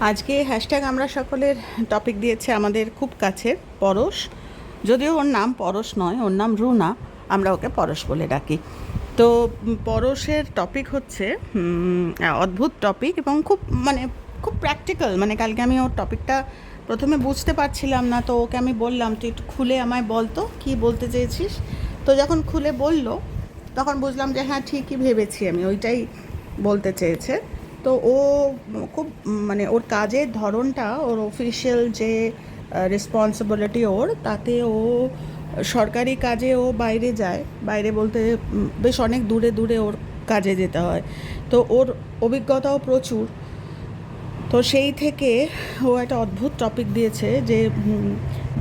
আজকে হ্যাশট্যাগ আমরা সকলের টপিক দিয়েছে আমাদের খুব কাছের, পরশ। যদিও ওর নাম পরশ নয়, ওর নাম রুনা, আমরা ওকে পরশ বলে ডাকি। তো পরশের টপিক হচ্ছে অদ্ভুত টপিক এবং খুব মানে খুব প্র্যাকটিক্যাল মানে কালকে আমি ওর টপিকটা প্রথমে বুঝতে পারছিলাম না, তো ওকে আমি বললাম, তুই একটু খুলে আমায় বলতো কী বলতে চেয়েছিস? তো যখন খুলে বলল, তখন বুঝলাম যে হ্যাঁ ঠিকই ভেবেছি আমি, ওইটাই বলতে চেয়েছে। তো ও খুব মানে ওর কাজের ধরনটা, ওর অফিসিয়াল যে রেসপন্সিবিলিটি ওর, তাতে ও সরকারি কাজে ও বাইরে যায়। বাইরে বলতে বেশ অনেক দূরে দূরে ওর কাজে যেতে হয়। তো ওর অভিজ্ঞতাও প্রচুর। তো সেই থেকে ও একটা অদ্ভুত টপিক দিয়েছে যে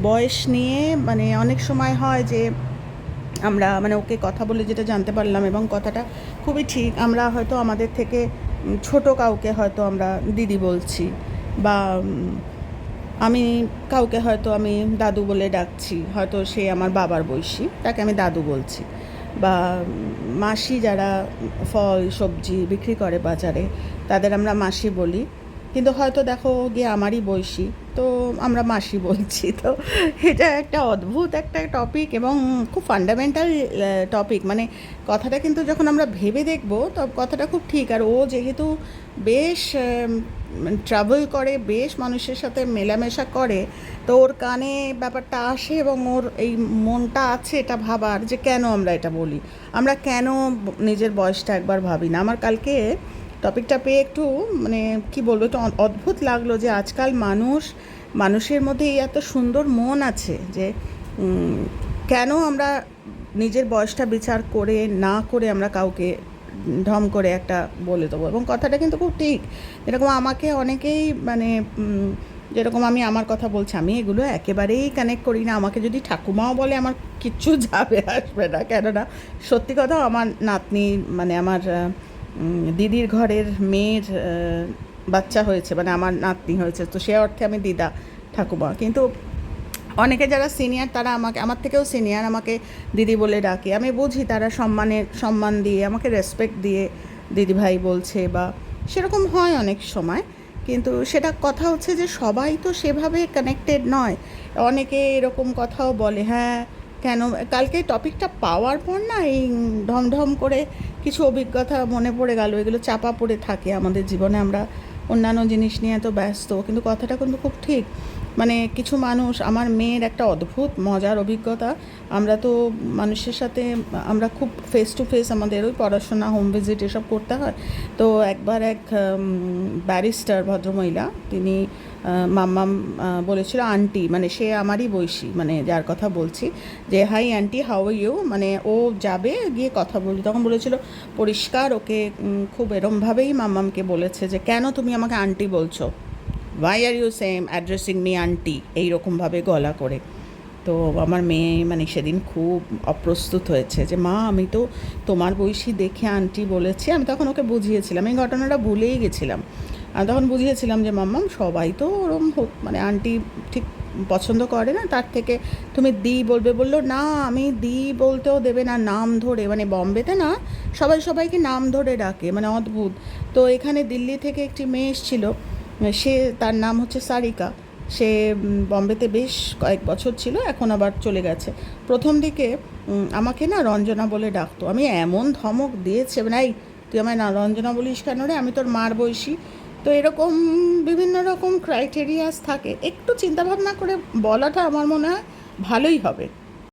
বয়স নিয়ে মানে অনেক সময় হয় যে, আমরা মানে ওকে কথা বলে যেটা জানতে পারলাম এবং কথাটা খুবই ঠিক। আমরা হয়তো আমাদের থেকে ছোট কাউকে হয়তো আমরা দিদি বলছি বা আমি কাউকে হয়তো আমি দাদু বলে ডাকছি, হয়তো সে আমার বাবার বয়সী, তাকে আমি দাদু বলছি। বা মাসি যারা ফল, সবজি বিক্রি করে বাজারে, তাদের আমরা মাসি বলি। কিন্তু হয়তো দেখো গিয়ে আমারই বয়সী, তো আমরা মাসি বলছি, তো এটা একটা অদ্ভুত একটা টপিক এবং খুব ফান্ডামেন্টাল টপিক মানে কথাটা কিন্তু যখন আমরা ভেবে দেখব, তো কথাটা খুব ঠিক। আর ও যেহেতু বেশ ট্রাভেল করে, বেশ মানুষের সাথে মেলামেশা করে, তো ওর কানে ব্যাপারটা আসে এবং ওর এই মনটা আছে এটা ভাবার যে কেন আমরা এটা বলি? আমরা কেন নিজের বয়সটা একবার ভাবি না? আমার কালকে টপিকটা পেয়ে একটু মানে কি বলব, একটু অদ্ভুত লাগল যে আজকাল মানুষ, মানুষের মধ্যে এই এত সুন্দর মন আছে যে কেন আমরা নিজের বয়সটা বিচার করে, না করে আমরা কাউকে ঢম করে একটা বলে দেবো? এবং কথাটা কিন্তু খুব ঠিক। এরকম আমাকে অনেকেই মানে যেরকম আমি আমার কথা বলছি, আমি এগুলো একেবারেই কানেক্ট করি না। আমাকে যদি ঠাকুমাও বলে, আমার কিচ্ছু যাবে, আসবে না। কেননা সত্যি কথা আমার নাতনি মানে আমার দিদির ঘরের মেয়ের বাচ্চা হয়েছে মানে আমার নাতনি হয়েছে, তো সে অর্থে আমি দিদা ঠাকুমা। কিন্তু অনেকে যারা সিনিয়র তারা আমাকে, আমার থেকেও সিনিয়র আমাকে দিদি বলে ডাকে। আমি বুঝি তারা সম্মানের, সম্মান দিয়ে, আমাকে রেসপেক্ট দিয়ে দিদি ভাই বলছে বা সেরকম হয় অনেক সময়। কিন্তু সেটা কথা হচ্ছে যে সবাই তো সেভাবে কানেক্টেড নয়। অনেকে এরকম কথাও বলে হ্যাঁ কেন? কালকে টপিকটা পাওয়ার পর না এই ঢমঢম করে অভিজ্ঞতা মনে পড়ে গেল, এগুলো চাপা পড়ে থাকে আমাদের জীবনে। আমরা অন্যান্য জিনিস নিয়ে এত ব্যস্ত, কিন্তু কথাটা কিন্তু খুব ঠিক। মানে কিছু মানুষ, আমার মেয়ের একটা অদ্ভুত, মজার অভিজ্ঞতা। আমরা তো মানুষের সাথে, আমরা খুব ফেস টু ফেস আমাদের ওই পড়াশোনা হোম ভিজিট এসব করতে হয়। তো একবার এক ব্যারিস্টার ভদ্রমহিলা, তিনি মাম্মাম বলেছিল, আন্টি মানে সে আমারই বয়সী মানে যার কথা বলছি, যে, হাই আন্টি, হাউ ইউ? মানে ও যাবে, গিয়ে কথা বলি তখন বলেছিল, পরিষ্কার, ওকে খুব এরমভাবেই মাম্মামকে বলেছে যে, কেন তুমি আমাকে আন্টি বলছো? Why are you same addressing me aunty এইরকমভাবে গলা করে। তো আমার মেয়ে মানে সেদিন খুব অপ্রস্তুত হয়েছে যে, মা, আমি তো তোমার বয়সী দেখে আন্টি বলেছি। আমি তখন ওকে বুঝিয়েছিলাম। এই ঘটনাটা ভুলেই গেছিলাম। আমি তখন বুঝিয়েছিলাম যে মাম্মাম সবাই তো ওরম হোক মানে আন্টি ঠিক পছন্দ করে না, তার থেকে তুমি দি বলবে। বলল, না, আমি দি বলতেও দেবে না, নাম ধরে। মানে বম্বেতে না, সবাই সবাইকে নাম ধরে ডাকে মানে অদ্ভুত। তো এখানে দিল্লি থেকে একটি মেয়ে এসেছিল। সে তার নাম হচ্ছে সারিকা। সে বম্বেতে বেশ কয়েক বছর ছিল, এখন আবার চলে গেছে। প্রথম দিকে আমাকে না রঞ্জনা বলে ডাকতো। আমি এমন ধমক দিয়েছে মানে এই, তুই আমায় না, রঞ্জনা বলিস কেন রে? আমি তোর মার বয়সী। তো এরকম বিভিন্ন রকম ক্রাইটেরিয়াস থাকে। একটু চিন্তাভাবনা করে বলাটা আমার মনে হয় ভালোই হবে।